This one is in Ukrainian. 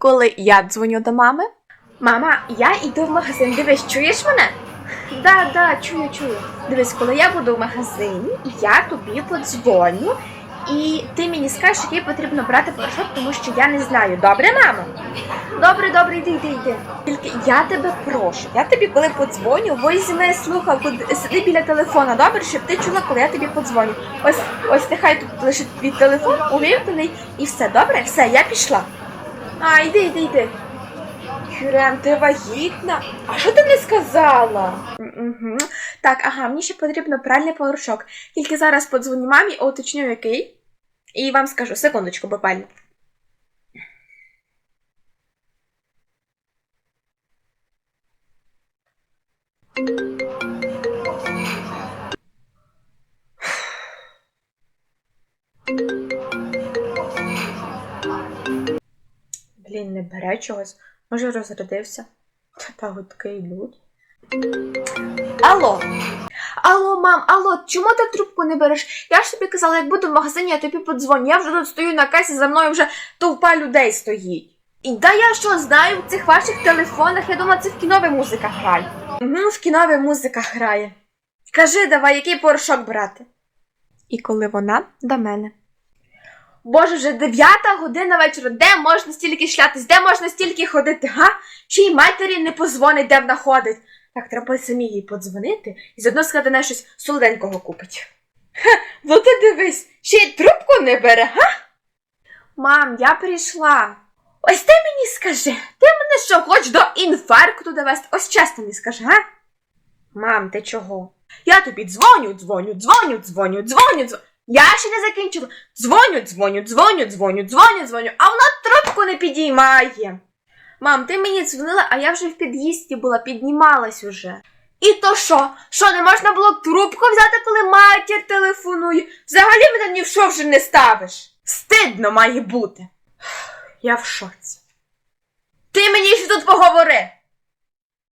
коли я дзвоню до мами. Мама, я йду в магазин. Дивись, чуєш мене? Да, да, чую, чую. Дивись, коли я буду в магазині, я тобі подзвоню, і ти мені скажеш, який потрібно брати порошок, тому що я не знаю. Добре, мамо? Добре, добре, йди, йди, йди. Тільки я тебе прошу. Я тобі, коли подзвоню, візьми слухавку, сиди біля телефона, добре, щоб ти чула, коли я тобі подзвоню. Ось, ось нехай тут лишить твій телефон, увімкнений, і все, добре? Все, я пішла. А, йди, йди, йди. Юрем, ти вагітна? А що ти не сказала? Угу. Так, ага, мені ще потрібно пральний порошок. Тільки зараз подзвоню мамі, уточню який. І вам скажу, секундочку, буквально. Блін, не бере чогось. Може розрядився. Та гудки йдуть. Алло. Алло, мам, алло, чому ти трубку не береш? Я ж тобі казала, як буду в магазині, я тобі подзвоню. Я вже тут стою на касі, за мною вже товпа людей стоїть. І да я що знаю в цих ваших телефонах, я думала, це в кінові музика грає. Угу, в кінові музика грає. Кажи давай, який порошок брати. І коли вона до мене. Боже, вже дев'ята година вечора, де можна стільки шлятись, де можна стільки ходити, га? Ще й матері не позвонить, де вона ходить. Так, треба самі їй подзвонити і заодно сказати на щось солоденького купить. Ха, ну ти дивись, ще й трубку не бере, га? Мам, я прийшла. Ось ти мені скажи, ти мене що, хоч до інфаркту довести? Ось чесно мені скажи, га? Мам, ти чого? Я тобі дзвоню, дзвоню, дзвоню, дзвоню, дзвоню, дзвоню. Я ще не закінчила. Дзвоню, дзвоню, дзвоню, дзвоню, дзвоню, дзвоню, а вона трубку не підіймає. Мам, ти мені дзвонила, а я вже в під'їзді була, піднімалась уже. І то що? Що, не можна було трубку взяти, коли матір телефонує? Взагалі мене ні в що вже не ставиш. Стидно має бути. Я в шоці. Ти мені ще тут поговори.